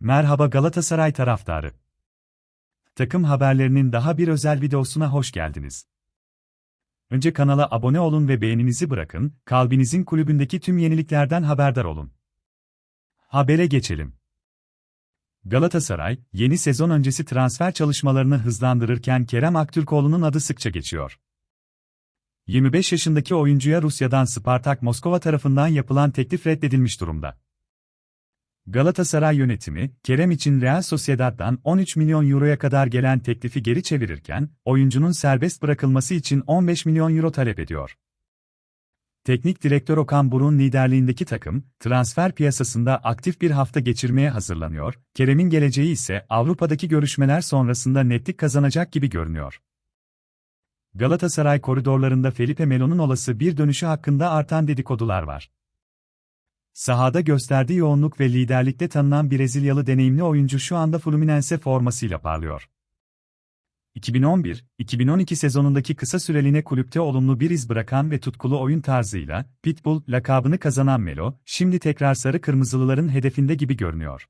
Merhaba Galatasaray taraftarı. Takım haberlerinin daha bir özel videosuna hoş geldiniz. Önce kanala abone olun ve beğeninizi bırakın, kalbinizin kulübündeki tüm yeniliklerden haberdar olun. Habere geçelim. Galatasaray, yeni sezon öncesi transfer çalışmalarını hızlandırırken Kerem Aktürkoğlu'nun adı sıkça geçiyor. 25 yaşındaki oyuncuya Rusya'dan Spartak Moskova tarafından yapılan teklif reddedilmiş durumda. Galatasaray yönetimi, Kerem için Real Sociedad'dan 13 milyon euroya kadar gelen teklifi geri çevirirken, oyuncunun serbest bırakılması için 15 milyon euro talep ediyor. Teknik direktör Okan Buruk'un liderliğindeki takım, transfer piyasasında aktif bir hafta geçirmeye hazırlanıyor, Kerem'in geleceği ise Avrupa'daki görüşmeler sonrasında netlik kazanacak gibi görünüyor. Galatasaray koridorlarında Felipe Melo'nun olası bir dönüşü hakkında artan dedikodular var. Sahada gösterdiği yoğunluk ve liderlikte tanınan Brezilyalı deneyimli oyuncu şu anda Fluminense formasıyla parlıyor. 2011-2012 sezonundaki kısa süreliğine kulüpte olumlu bir iz bırakan ve tutkulu oyun tarzıyla Pitbull lakabını kazanan Melo, şimdi tekrar sarı kırmızılıların hedefinde gibi görünüyor.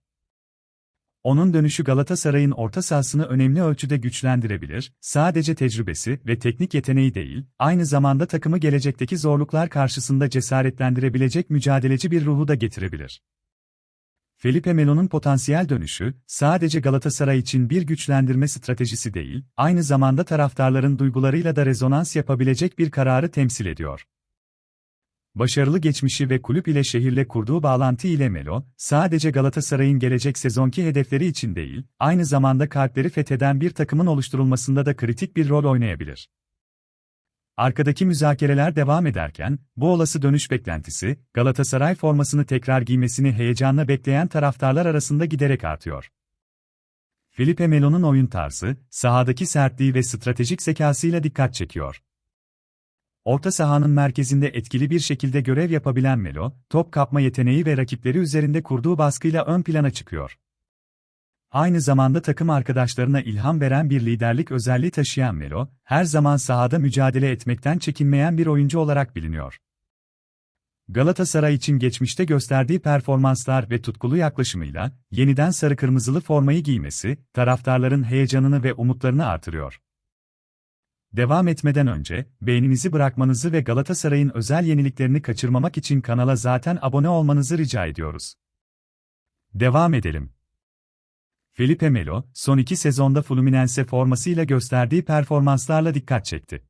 Onun dönüşü Galatasaray'ın orta sahasını önemli ölçüde güçlendirebilir, sadece tecrübesi ve teknik yeteneği değil, aynı zamanda takımı gelecekteki zorluklar karşısında cesaretlendirebilecek mücadeleci bir ruhu da getirebilir. Felipe Melo'nun potansiyel dönüşü, sadece Galatasaray için bir güçlendirme stratejisi değil, aynı zamanda taraftarların duygularıyla da rezonans yapabilecek bir kararı temsil ediyor. Başarılı geçmişi ve kulüp ile şehirle kurduğu bağlantı ile Melo, sadece Galatasaray'ın gelecek sezonki hedefleri için değil, aynı zamanda kalpleri fetheden bir takımın oluşturulmasında da kritik bir rol oynayabilir. Arkadaki müzakereler devam ederken, bu olası dönüş beklentisi, Galatasaray formasını tekrar giymesini heyecanla bekleyen taraftarlar arasında giderek artıyor. Felipe Melo'nun oyun tarzı, sahadaki sertliği ve stratejik zekasıyla dikkat çekiyor. Orta sahanın merkezinde etkili bir şekilde görev yapabilen Melo, top kapma yeteneği ve rakipleri üzerinde kurduğu baskıyla ön plana çıkıyor. Aynı zamanda takım arkadaşlarına ilham veren bir liderlik özelliği taşıyan Melo, her zaman sahada mücadele etmekten çekinmeyen bir oyuncu olarak biliniyor. Galatasaray için geçmişte gösterdiği performanslar ve tutkulu yaklaşımıyla yeniden sarı kırmızılı formayı giymesi taraftarların heyecanını ve umutlarını artırıyor. Devam etmeden önce, beğeninizi bırakmanızı ve Galatasaray'ın özel yeniliklerini kaçırmamak için kanala zaten abone olmanızı rica ediyoruz. Devam edelim. Felipe Melo, son iki sezonda Fluminense formasıyla gösterdiği performanslarla dikkat çekti.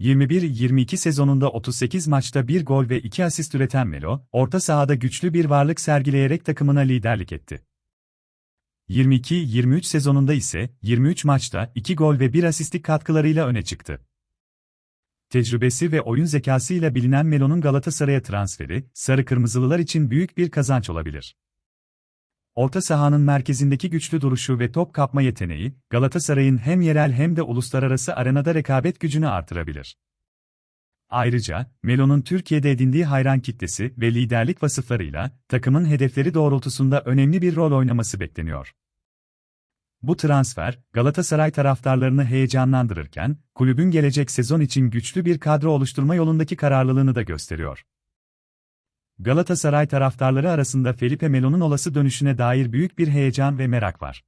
21-22 sezonunda 38 maçta 1 gol ve 2 asist üreten Melo, orta sahada güçlü bir varlık sergileyerek takımına liderlik etti. 22-23 sezonunda ise 23 maçta 2 gol ve 1 asistlik katkılarıyla öne çıktı. Tecrübesi ve oyun zekasıyla bilinen Melo'nun Galatasaray'a transferi, sarı kırmızılılar için büyük bir kazanç olabilir. Orta sahanın merkezindeki güçlü duruşu ve top kapma yeteneği, Galatasaray'ın hem yerel hem de uluslararası arenada rekabet gücünü artırabilir. Ayrıca, Melo'nun Türkiye'de edindiği hayran kitlesi ve liderlik vasıflarıyla takımın hedefleri doğrultusunda önemli bir rol oynaması bekleniyor. Bu transfer, Galatasaray taraftarlarını heyecanlandırırken, kulübün gelecek sezon için güçlü bir kadro oluşturma yolundaki kararlılığını da gösteriyor. Galatasaray taraftarları arasında Felipe Melo'nun olası dönüşüne dair büyük bir heyecan ve merak var.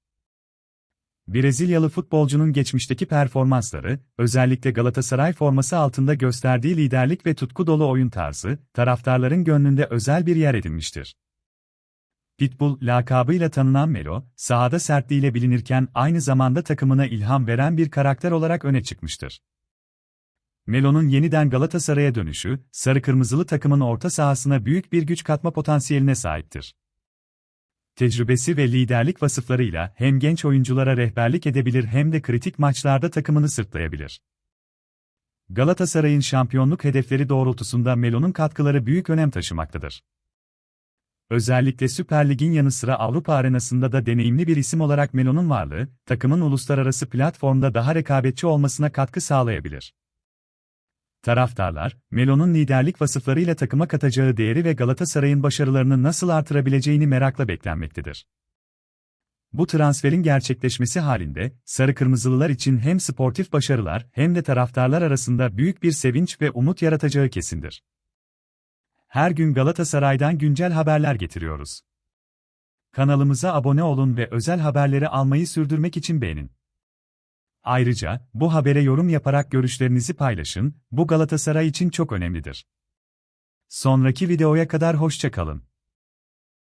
Brezilyalı futbolcunun geçmişteki performansları, özellikle Galatasaray forması altında gösterdiği liderlik ve tutku dolu oyun tarzı, taraftarların gönlünde özel bir yer edinmiştir. Pitbull lakabıyla tanınan Melo, sahada sertliğiyle bilinirken aynı zamanda takımına ilham veren bir karakter olarak öne çıkmıştır. Melo'nun yeniden Galatasaray'a dönüşü, sarı-kırmızılı takımın orta sahasına büyük bir güç katma potansiyeline sahiptir tecrübesi ve liderlik vasıflarıyla hem genç oyunculara rehberlik edebilir hem de kritik maçlarda takımını sırtlayabilir. Galatasaray'ın şampiyonluk hedefleri doğrultusunda Melo'nun katkıları büyük önem taşımaktadır. Özellikle Süper Lig'in yanı sıra Avrupa arenasında da deneyimli bir isim olarak Melo'nun varlığı, takımın uluslararası platformda daha rekabetçi olmasına katkı sağlayabilir. Taraftarlar, Melo'nun liderlik vasıflarıyla takıma katacağı değeri ve Galatasaray'ın başarılarını nasıl artırabileceğini merakla beklenmektedir. Bu transferin gerçekleşmesi halinde, Sarı Kırmızılılar için hem sportif başarılar hem de taraftarlar arasında büyük bir sevinç ve umut yaratacağı kesindir. Her gün Galatasaray'dan güncel haberler getiriyoruz. Kanalımıza abone olun ve özel haberleri almayı sürdürmek için beğenin. Ayrıca, bu habere yorum yaparak görüşlerinizi paylaşın, bu Galatasaray için çok önemlidir. Sonraki videoya kadar hoşça kalın.